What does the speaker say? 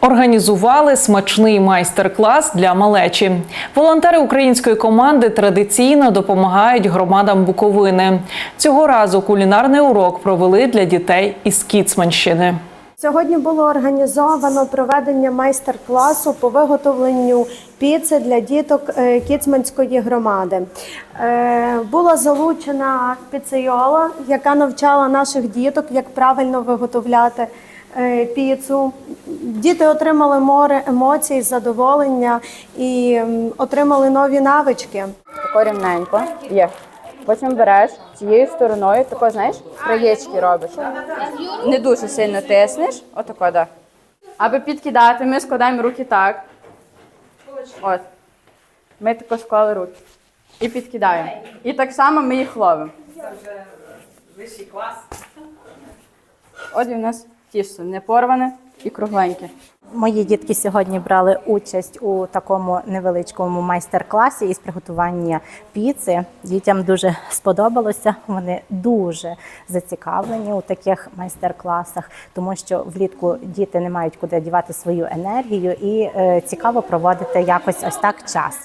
Організували смачний майстер-клас для малечі. Волонтери української команди традиційно допомагають громадам Буковини. Цього разу кулінарний урок провели для дітей із Кіцманщини. Сьогодні було організовано проведення майстер-класу по виготовленню піци для діток е, Кіцманської громади. Е, Була залучена піцейола, яка навчала наших діток, як правильно виготовляти піцу. Діти отримали море емоцій, задоволення і отримали нові навички. тако рівненько. Є. Потім береш цією стороною, тако, знаєш, краєчки робиш. Не дуже сильно тиснеш, отако, да. Аби підкидати, ми складаємо руки так. От. Ми тако склали руки. І підкидаємо. І так само ми їх ловимо. Це вже Вищий клас. От і в нас тісто не порване і кругленьке. Мої дітки сьогодні брали участь у такому невеличкому майстер-класі із приготування піци. Дітям дуже сподобалося. Вони дуже зацікавлені у таких майстер-класах, тому що влітку діти не мають куди дівати свою енергію і е, цікаво проводити якось ось так час.